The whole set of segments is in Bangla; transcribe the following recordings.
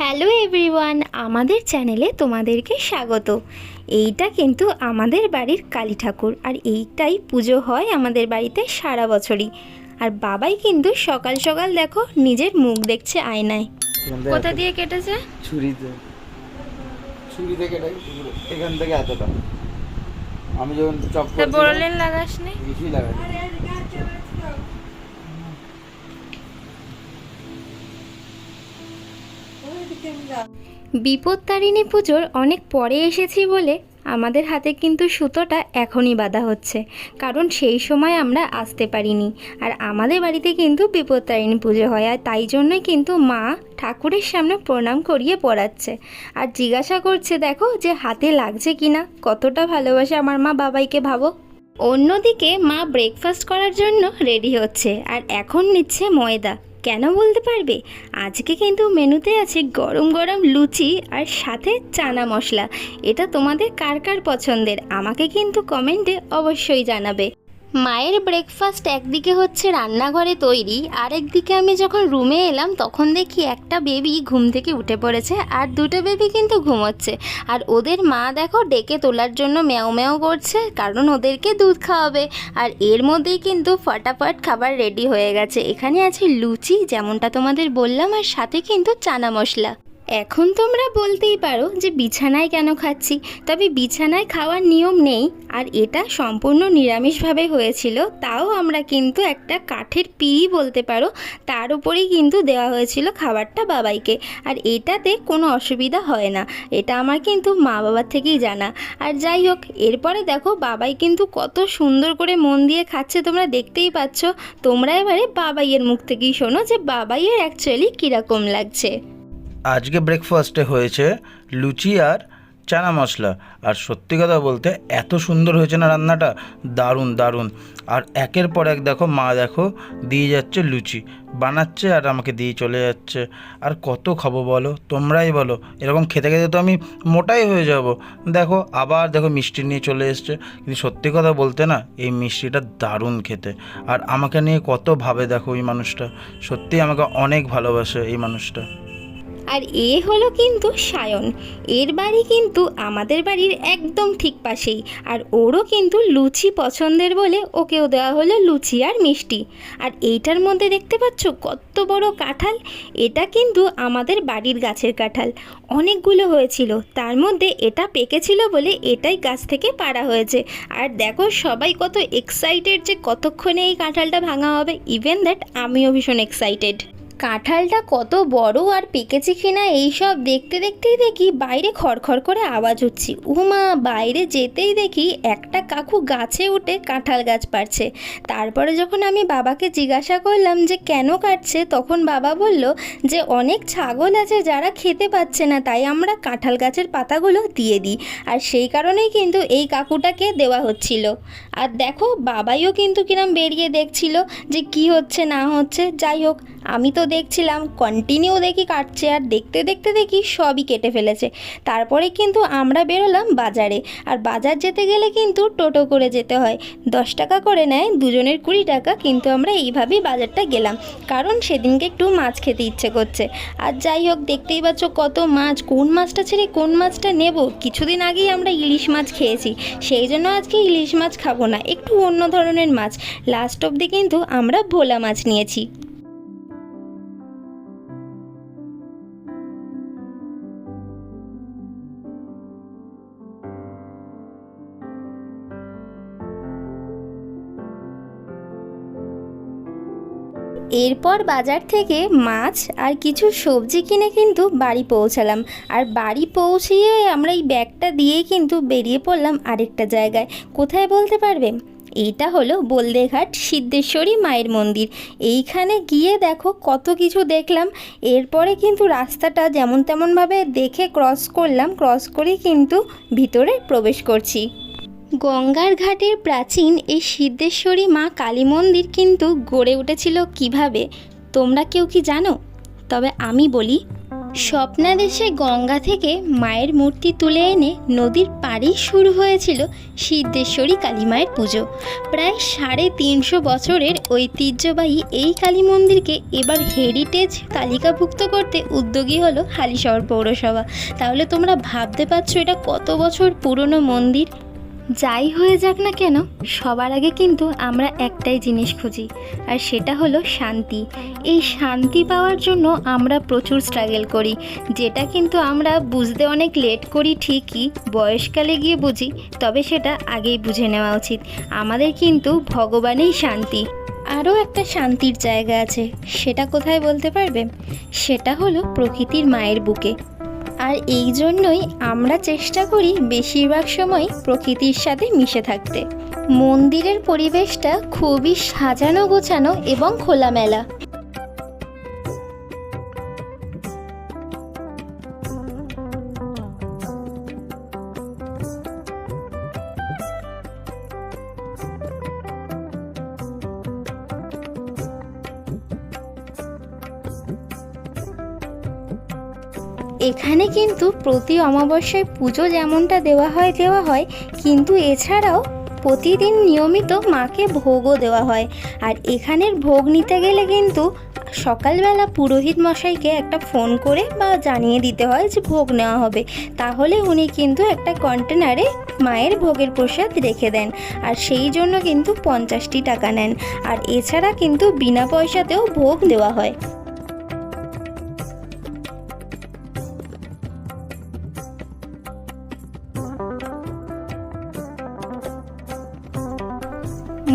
হ্যালো এভরিওয়ান আমাদের চ্যানেলে তোমাদেরকে স্বাগত। এইটা কিন্তু আমাদের বাড়ির কালী ঠাকুর আর এইটাই পুজো হয় আমাদের বাড়িতে সারা বছরই। আর বাবাই কিন্তু সকাল সকাল দেখো নিজের মুখ দেখছে আয়নায়। কোথা দিয়ে কেটেছে? ছুরিতে। ছুরি থেকে এটা এখান থেকে এতটা আমি যখন চপ তা করছি লাগাস নি কিছুই লাগাই বিপত্তারিণী পুজোর অনেক পরে এসেছি বলে আমাদের হাতে কিন্তু সুতোটা এখনই বাঁধা হচ্ছে, কারণ সেই সময় আমরা আসতে পারিনি। আর আমাদের বাড়িতে কিন্তু বিপত্তারিণী পুজো হয়, আর তাই জন্যই কিন্তু মা ঠাকুরের সামনে প্রণাম করিয়ে পড়াচ্ছে। আর জিজ্ঞাসা করছে, দেখো যে হাতে লাগছে কিনা কতটা ভালোবাসে আমার মা বাবাইকে ভাবো? অন্যদিকে মা ব্রেকফাস্ট করার জন্য রেডি হচ্ছে, আর এখন নিচ্ছে ময়দা। কেন বলতে পারবে? আজকে কিন্তু মেনুতে আছে গরম গরম লুচি আর সাথে চানা মশলা। এটা তোমাদের কার কার পছন্দের? আমাকে কিন্তু কমেন্টে অবশ্যই জানাবে। মায়ের ব্রেকফাস্ট একদিকে হচ্ছে রান্নাঘরে তৈরি আর একদিকে আমি যখন রুমে এলাম তখন দেখি একটা বেবি ঘুম থেকে উঠে পড়েছে আর দুটো বেবি কিন্তু ঘুমোচ্ছে। আর ওদের মা দেখো ডেকে তোলার জন্য ম্যাও ম্যাও করছে, কারণ ওদেরকে দুধ খাওয়াবে। আর এর মধ্যেই কিন্তু ফটাফট খাবার রেডি হয়ে গেছে। এখানে আছে লুচি, যেমনটা তোমাদের বললাম, আর সাথে কিন্তু চানা মশলা। এখন তোমরা বলতেই পারো যে বিছানায় কেন খাচ্ছি। তবে বিছানায় খাওয়ার নিয়ম নেই, আর এটা সম্পূর্ণ নিরামিষভাবে হয়েছিল, তাও আমরা কিন্তু একটা কাঠের পিড়ি বলতে পারো, তার উপরেই কিন্তু দেওয়া হয়েছিল খাবারটা বাবাইকে। আর এটাতে কোনো অসুবিধা হয় না, এটা আমার কিন্তু মা বাবার থেকেই জানা। আর যাই হোক, এরপরে দেখো বাবাই কিন্তু কত সুন্দর করে মন দিয়ে খাচ্ছে, তোমরা দেখতেই পাচ্ছ। তোমরা এবারে বাবাইয়ের মুখ থেকেই শোনো যে বাবাইয়ের অ্যাকচুয়ালি কীরকম লাগছে। আজকে ব্রেকফাস্টে হয়েছে লুচি আর চানা মশলা। আর সত্যি কথা বলতে এত সুন্দর হয়েছে না রান্নাটা? দারুণ দারুণ। আর একের পর এক দেখো, মা দেখো, দিয়ে যাচ্ছে লুচি। বানাচ্ছে আর আমাকে দিয়ে চলে যাচ্ছে। আর কত খাব বলো? তোমরাই বলো। এরকম খেতে খেতে তো আমি মোটাই হয়ে যাব। দেখো, আবার দেখো মিষ্টি নিয়ে চলে এসছে। কিন্তু সত্যি কথা বলতে না, এই মিষ্টিটা দারুণ খেতে। আর আমাকে নিয়ে কত ভাবে দেখো এই মানুষটা। সত্যি আমাকে অনেক ভালোবাসে এই মানুষটা। আর এ হলো কিন্তু সায়ন। এর বাড়ি কিন্তু আমাদের বাড়ির একদম ঠিক পাশেই। আর ওরও কিন্তু লুচি পছন্দের বলে ওকেও দেওয়া হলো লুচি আর মিষ্টি। আর এইটার মধ্যে দেখতে পাচ্ছ কত বড় কাঁঠাল? এটা কিন্তু আমাদের বাড়ির গাছের কাঁঠাল। অনেকগুলো হয়েছিল। তার মধ্যে এটা পেকেছিল বলে এটাই গাছ থেকে পাড়া হয়েছে। আর দেখো সবাই কত এক্সাইটেড যে কতক্ষণে এই কাঁঠালটা ভাঙা হবে। ইভেন দ্যাট আমিও ভীষণ এক্সাইটেড কাঁঠালটা কত বড় আর পেকেছে কিনা এইসব দেখতে দেখতেই দেখি বাইরে খড়খড় করে আওয়াজ হচ্ছে। উমা, বাইরে যেতেই দেখি একটা কাকু গাছে উঠে কাঁঠাল গাছ পারছে তারপরে যখন আমি বাবাকে জিজ্ঞাসা করলাম যে কেন কাটছে, তখন বাবা বলল যে অনেক ছাগল আছে যারা খেতে পাচ্ছে না, তাই আমরা কাঁঠাল গাছের পাতাগুলো দিয়ে দিই। আর সেই কারণেই কিন্তু এই কাকুটাকে দেওয়া হচ্ছিল। আর দেখো, বাবাইও কিন্তু কিরম বেরিয়ে দেখছিল যে কি হচ্ছে, না হচ্ছে। যাই হোক, আমি তো দেখছিলাম কন্টিনিউ দেখি কাটছে আর দেখতে দেখতে দেখি সবই কেটে ফেলেছে। তারপরে কিন্তু আমরা বেরোলাম বাজারে আর বাজার যেতে গেলে কিন্তু টোটো করে যেতে হয়। দশ টাকা করে নেয়, দুজনের কুড়ি টাকা, কিন্তু আমরা এইভাবেই বাজারটা গেলাম। কারণ সেদিনকে একটু মাছ খেতে ইচ্ছে করছে। আর যাই হোক, দেখতেই পাচ্ছ কত মাছ, কোন মাছটা ছেড়ে কোন মাছটা নেব? কিছুদিন আগেই আমরা ইলিশ মাছ খেয়েছি। সেই জন্য আজকে ইলিশ মাছ খাব না, একটু অন্য ধরনের মাছ। লাস্ট অবধি কিন্তু আমরা ভোলা মাছ নিয়েছি। এরপর বাজার থেকে মাছ আর কিছু সবজি কিনে কিন্তু বাড়ি পৌঁছালাম। আর বাড়ি পৌঁছিয়ে আমরা এই ব্যাগটা দিয়েই কিন্তু বেরিয়ে পড়লাম আরেকটা জায়গায়। কোথায় বলতে পারবে? এইটা হলো বলদেঘাট সিদ্ধেশ্বরী মায়ের মন্দির। এইখানে গিয়ে দেখো কত কিছু দেখলাম। এরপরে কিন্তু রাস্তাটা যেমন তেমনভাবে দেখে ক্রস করলাম। ক্রস করে কিন্তু ভিতরে প্রবেশ করছি। গঙ্গার ঘাটের প্রাচীন এই সিদ্ধেশ্বরী মা কালী মন্দির কিন্তু গড়ে উঠেছিল কীভাবে, তোমরা কেউ কি জানো? তবে আমি বলি, স্বপ্নাদেশে গঙ্গা থেকে মায়ের মূর্তি তুলে এনে নদীর পাড়েই শুরু হয়েছিল সিদ্ধেশ্বরী কালী মায়ের পুজো। প্রায় সাড়ে তিনশো বছরের ঐতিহ্যবাহী এই কালী মন্দিরকে এবার হেরিটেজ তালিকাভুক্ত করতে উদ্যোগী হলো হালিশহর পৌরসভা। তাহলে তোমরা ভাবতে পারছ এটা কত বছর পুরনো মন্দির? যাই হয়ে যাক না কেন, সবার আগে কিন্তু আমরা একটাই জিনিস খুঁজি, আর সেটা হলো শান্তি। এই শান্তি পাওয়ার জন্য আমরা প্রচুর স্ট্রাগল করি, যেটা কিন্তু আমরা বুঝতে অনেক লেট করি ঠিকই বয়সকালে গিয়ে বুঝি, তবে সেটা আগেই বুঝে নেওয়া উচিত। আমাদের কিন্তু ভগবানেই শান্তি। আরও একটা শান্তির জায়গা আছে, সেটা কোথায় বলতে পারবে? সেটা হলো প্রকৃতির মায়ের বুকে। আর এই জন্যই আমরা চেষ্টা করি বেশিরভাগ সময় প্রকৃতির সাথে মিশে থাকতে। মন্দিরের পরিবেশটা খুবই সাজানো গোছানো এবং খোলামেলা। এখানে কিন্তু প্রতি অমাবস্যায় পুজো যেমনটা দেওয়া হয় দেওয়া হয়, কিন্তু এছাড়াও প্রতিদিন নিয়মিত মাকে ভোগও দেওয়া হয়। আর এখানের ভোগ নিতে গেলে কিন্তু সকালবেলা পুরোহিত মশাইকে একটা ফোন করে বা জানিয়ে দিতে হয় যে ভোগ নেওয়া হবে। তাহলে উনি কিন্তু একটা কন্টেনারে মায়ের ভোগের প্রসাদ রেখে দেন। আর সেই জন্য কিন্তু পঞ্চাশটি টাকা নেন। আর এছাড়া কিন্তু বিনা পয়সাতেও ভোগ দেওয়া হয়।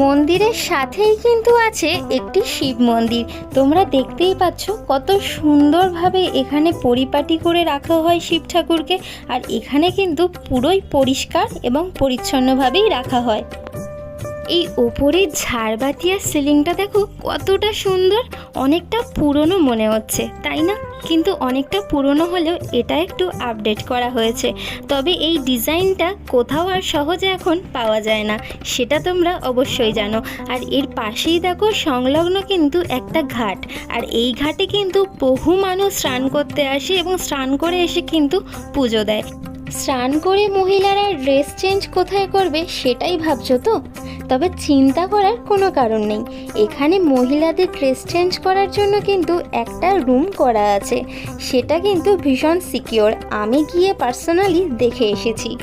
মন্দিরের সাথেই কিন্তু আছে একটি শিব মন্দির। তোমরা দেখতেই পাচ্ছ কত সুন্দরভাবে এখানে পরিপাটি করে রাখা হয় শিব ঠাকুরকে। আর এখানে কিন্তু পুরোই পরিষ্কার এবং পরিচ্ছন্নভাবেই রাখা হয়। এই ওপরের ঝাড়বাতি আর সিলিংটা দেখো কতটা সুন্দর, অনেকটা পুরনো মনে হচ্ছে, তাই না? কিন্তু অনেকটা পুরনো হলেও এটা একটু আপডেট করা হয়েছে। তবে এই ডিজাইনটা কোথাও আর সহজে এখন পাওয়া যায় না, সেটা তোমরা অবশ্যই জানো। আর এর পাশেই দেখো সংলগ্ন কিন্তু একটা ঘাট, আর এই ঘাটে কিন্তু বহু মানুষ স্নান করতে আসে এবং স্নান করে এসে কিন্তু পুজো দেয়। স্নান করে মহিলারা ড্রেস চেঞ্জ কোথায় করবে সেটাই ভাবছ তো? তবে চিন্তা করার কোনো কারণ নেই। এখানে মহিলাদের ড্রেস চেঞ্জ করার জন্য কিন্তু একটা রুম করা আছে। সেটা কিন্তু ভীষণ সিকিওর আমি গিয়ে পার্সোনালি দেখে এসেছি।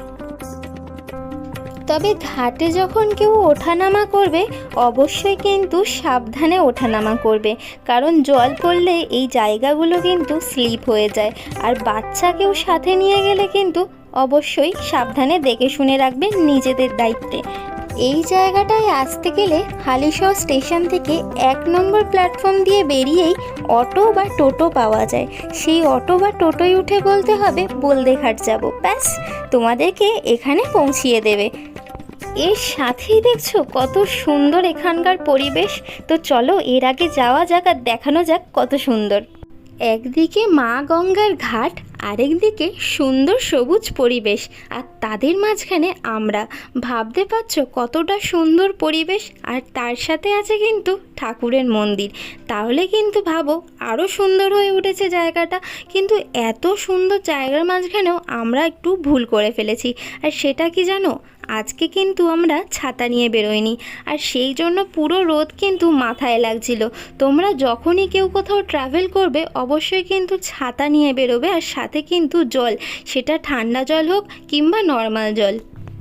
তবে ঘাটে যখন কেউ ওঠানামা করবে, অবশ্যই কিন্তু সাবধানে ওঠানামা করবে। কারণ জল পড়লে এই জায়গাগুলো কিন্তু স্লিপ হয়ে যায়। আর বাচ্চাকেও সাথে নিয়ে গেলে কিন্তু অবশ্যই সাবধানে দেখে শুনে রাখবে নিজেদের দায়িত্বে। এই জায়গাটায় আসতে গেলে হালিশহর স্টেশন থেকে এক নম্বর প্ল্যাটফর্ম দিয়ে বেরিয়েই অটো বা টোটো পাওয়া যায়। সেই অটো বা টোটোয় উঠে বলতে হবে, বলদেঘাট যাব। ব্যাস, তোমাদেরকে এখানে পৌঁছিয়ে দেবে। এর সাথেই দেখছ কত সুন্দর এখানকার পরিবেশ। তো চলো এর আগে যাওয়া যাক আর দেখানো যাক কত সুন্দর। একদিকে মা গঙ্গার ঘাট আরেকদিকে সুন্দর সবুজ পরিবেশ, আর তাদের মাঝখানে আমরা। ভাবতে পারছ কতটা সুন্দর পরিবেশ, আর তার সাথে আছে কিন্তু ঠাকুরের মন্দির। তাহলে কিন্তু ভাবো আরও সুন্দর হয়ে উঠেছে জায়গাটা, কিন্তু এত সুন্দর জায়গার মাঝখানেও আমরা একটু ভুল করে ফেলেছি। আর সেটা কি জানো? আজকে কিন্তু আমরা ছাতা নিয়ে বেরোয়নি আর সেই জন্য পুরো রোদ কিন্তু মাথায় লাগছিল। তোমরা যখনই কেউ কোথাও ট্রাভেল করবে, অবশ্যই কিন্তু ছাতা নিয়ে বেরোবে, আর সাথে কিন্তু জল। সেটা ঠান্ডা জল হোক কিংবা নর্মাল জল।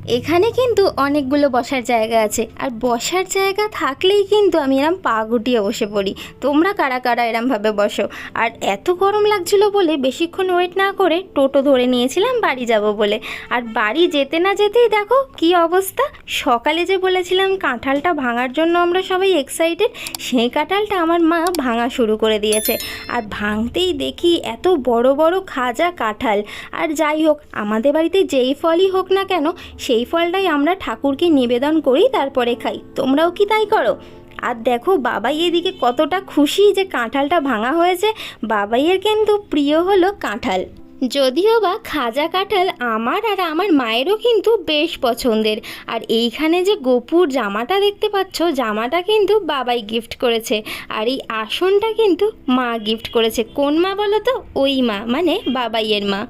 এখানে কিন্তু অনেকগুলো বসার জায়গা আছে। আর বসার জায়গা থাকলেই কিন্তু আমি এরম পা গুটিয়ে বসে পড়ি। তোমরা কারা কারা এরমভাবে বসো? আর এত গরম লাগছিল বলে বেশিক্ষণ ওয়েট না করে টোটো ধরে নিয়েছিলাম বাড়ি যাব বলে। আর বাড়ি যেতে না যেতেই দেখো কি অবস্থা? সকালে যে বলেছিলাম কাঁঠালটা ভাঙার জন্য আমরা সবাই এক্সাইটেড সেই কাঁঠালটা আমার মা ভাঙা শুরু করে দিয়েছে। আর ভাঙতেই দেখি এত বড় বড় খাজা কাঁঠাল। আর যাই হোক, আমাদের বাড়িতে যেই ফলই হোক না কেন সেই ফলটাই আমরা ঠাকুরকে নিবেদন করি, তারপরে খাই। তোমরাও কি তাই করো? আর দেখো, বাবাই এদিকে কতটা খুশি যে কাঁঠালটা ভাঙা হয়েছে। বাবাইয়ের কিন্তু প্রিয় হলো কাঁঠাল। যদিও বা খাজা কাঁঠাল আমার আর আমার মায়েরও কিন্তু বেশ পছন্দের। আর এইখানে যে গোপুর জামাটা দেখতে পাচ্ছ, জামাটা কিন্তু বাবাই গিফট করেছে। আর এই আসনটা কিন্তু মা গিফট করেছে। কোন মা বলো তো? ওই মা মানে বাবাইয়ের মা।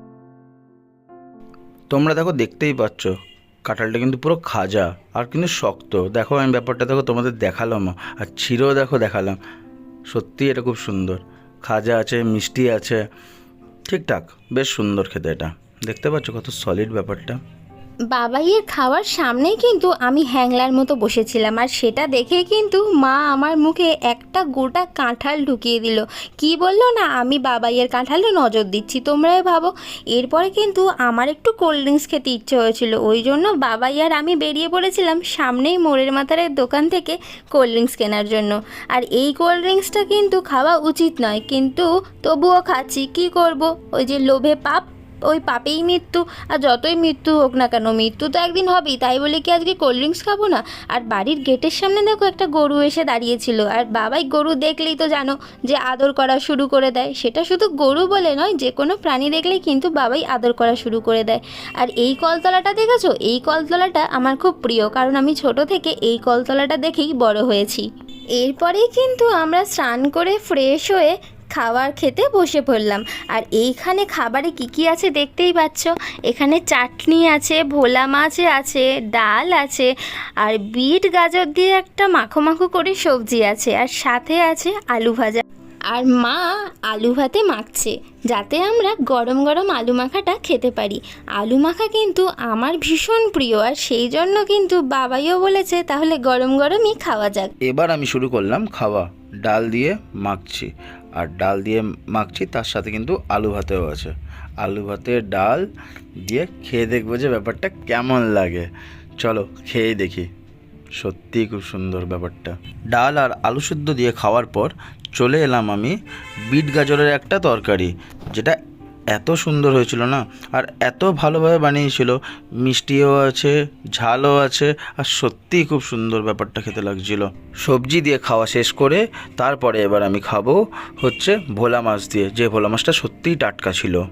তোমরা দেখো, দেখতেই পাচ্ছ। কাঁঠালটা কিন্তু পুরো খাজা, আর কিন্তু শক্ত। দেখো আমি ব্যাপারটা, দেখো তোমাদের দেখালাম। আর ছিঁড়েও দেখো দেখালাম। সত্যি এটা খুব সুন্দর। খাজা আছে, মিষ্টি আছে, ঠিকঠাক, বেশ সুন্দর খেতে এটা। দেখতে পাচ্ছ কত সলিড ব্যাপারটা। বাবাইয়ের খাওয়ার সামনেই কিন্তু আমি হ্যাংলার মতো বসেছিলাম, আর সেটা দেখে কিন্তু মা আমার মুখে একটা গোটা কাঁঠাল ঢুকিয়ে দিল। কি বলল না, আমি বাবাইয়ের কাঁঠালে নজর দিচ্ছি, তোমরাই ভাবো। এরপরে কিন্তু আমার একটু কোল্ড ড্রিঙ্কস খেতে ইচ্ছে হয়েছিল, ওই জন্য বাবাই আর আমি বেরিয়ে পড়েছিলাম সামনেই মোড়ের মাথারের দোকান থেকে কোল্ড ড্রিঙ্কস কেনার জন্য। আর এই কোল্ড ড্রিঙ্কসটা কিন্তু খাওয়া উচিত নয়, কিন্তু তবুও খাচ্ছি, কি করব? ওই যে লোভে পাপ ওই পাপেই মৃত্যু, আর যতই মৃত্যু হোক না কেন, মৃত্যু তো একদিন হবেই, তাই বলে কি আজকে কোল্ড ড্রিঙ্কস খাব না? আর বাড়ির গেটের সামনে দেখো একটা গরু এসে দাঁড়িয়েছিল, আর বাবাই গরু দেখলেই তো জানো যে আদর করা শুরু করে দেয়, সেটা শুধু গরু বলে নয়, যে কোনো প্রাণী দেখলেই কিন্তু বাবাই আদর করা শুরু করে দেয়। আর এই কলতলাটা দেখেছ? এই কলতলাটা আমার খুব প্রিয়, কারণ আমি ছোট থেকে এই কলতলাটা দেখেই বড় হয়েছি। এরপরেই কিন্তু আমরা স্নান করে ফ্রেশ হয়ে খাবার খেতে বসে পড়লাম। আর এইখানে খাবারে কি কি আছে দেখতেই পাচ্ছ? এখানে চাটনি আছে, ভোলা মাছ আছে, ডাল আছে, আর বিট গাজর দিয়ে একটা মাখো মাখো করে সবজি আছে, আর সাথে আছে আলু ভাজা। আর মা আলু ভাতে মাখছে, যাতে আমরা গরম গরম আলু মাখাটা খেতে পারি। আলু মাখা কিন্তু আমার ভীষণ প্রিয়, আর সেই জন্য কিন্তু বাবাইও বলেছে, তাহলে গরম গরমই খাওয়া যাক। এবার আমি শুরু করলাম খাওয়া, ডাল দিয়ে মাখছি। আর ডাল দিয়ে মাখছি, তার সাথে কিন্তু আলু ভাতেও আছে। আলু ভাতে ডাল দিয়ে খেয়ে দেখব যে ব্যাপারটা কেমন লাগে। চলো খেয়ে দেখি। সত্যি খুব সুন্দর ব্যাপারটা। ডাল আর আলু সুদ্ধ দিয়ে খাওয়ার পর চলে এলাম আমি বিট গাজরের একটা তরকারি, যেটা এত সুন্দর হয়েছিল না? আর এত ভালোভাবে বানিয়েছিল। মিষ্টিও আছে, ঝালও আছে, আর সত্যিই খুব সুন্দর ব্যাপারটা খেতে লাগছিল। সবজি দিয়ে খাওয়া শেষ করে তারপরে এবার আমি খাব হচ্ছে ভোলা মাছ দিয়ে। যে ভোলা মাছটা সত্যিই টাটকা ছিল।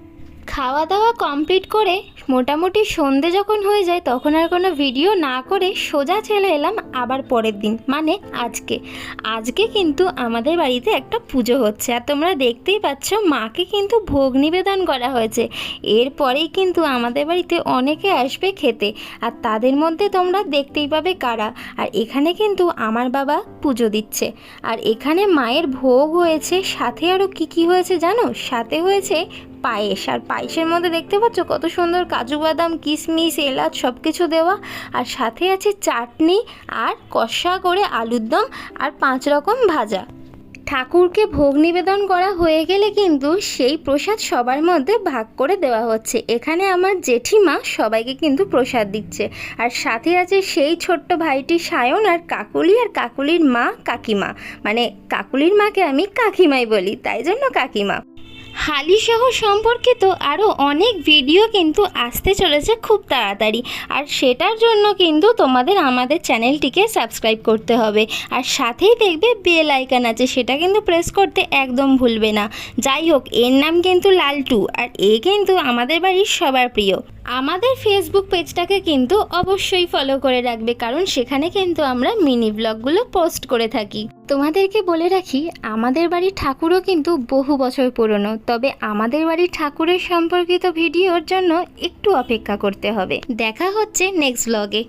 খাওয়া দাওয়া কমপ্লিট করে মোটামুটি সন্ধে যখন হয়ে যায়, তখন আর কোনো ভিডিও না করে সোজা চলে এলাম আবার পরের দিন মানে আজকে। আজকে কিন্তু আমাদের বাড়িতে একটা পুজো হচ্ছে আর তোমরা দেখতেই পাচ্ছ মাকে কিন্তু ভোগ নিবেদন করা হয়েছে। এরপরেই কিন্তু আমাদের বাড়িতে অনেকে আসবে খেতে আর তাদের মধ্যে তোমরা দেখতেই পাবে কারা। আর এখানে কিন্তু আমার বাবা পুজো দিচ্ছে। আর এখানে মায়ের ভোগ হয়েছে, সাথে আরও কি কি হয়েছে জানো? সাথে হয়েছে পায়েস আর পায়েসের মধ্যে দেখতে পাচ্ছ কত সুন্দর কাজু বাদাম, কিশমিশ, এলাচ সব কিছু দেওয়া। আর সাথে আছে চাটনি আর কষা করে আলুর দম আর পাঁচ রকম ভাজা। ঠাকুরকে ভোগ নিবেদন করা হয়ে গেলে কিন্তু সেই প্রসাদ সবার মধ্যে ভাগ করে দেওয়া হচ্ছে। এখানে আমার জেঠিমা সবাইকে কিন্তু প্রসাদ দিচ্ছে। আর সাথে আছে সেই ছোট্ট ভাইটি সায়ন আর কাকুলি আর কাকুলির মা কাকিমা। মানে কাকুলির মাকে আমি কাকিমাই বলি, তাই জন্য কাকিমা। হালিসহ সম্পর্কিত আরও অনেক ভিডিও কিন্তু আসতে চলেছে খুব তাড়াতাড়ি। আর সেটার জন্য কিন্তু তোমাদের আমাদের চ্যানেলটিকে সাবস্ক্রাইব করতে হবে। আর সাথেই দেখবে বেল আইকন আছে, সেটা কিন্তু প্রেস করতে একদম ভুলবে না। যাই হোক, এর নাম কিন্তু লালটু, আর এ কিন্তু আমাদের বাড়ির সবার প্রিয়। আমাদের ফেসবুক পেজটাকে কিন্তু অবশ্যই ফলো করে রাখবে, কারণ সেখানে কিন্তু আমরা মিনি ব্লগগুলো পোস্ট করে থাকি। তোমাদেরকে বলে রাখি, আমাদের বাড়ির ঠাকুরও কিন্তু বহু বছর পুরনো, তবে আমাদের বাড়ির ঠাকুরের সম্পর্কিত ভিডিওর জন্য একটু অপেক্ষা করতে হবে। দেখা হচ্ছে নেক্সট ব্লগে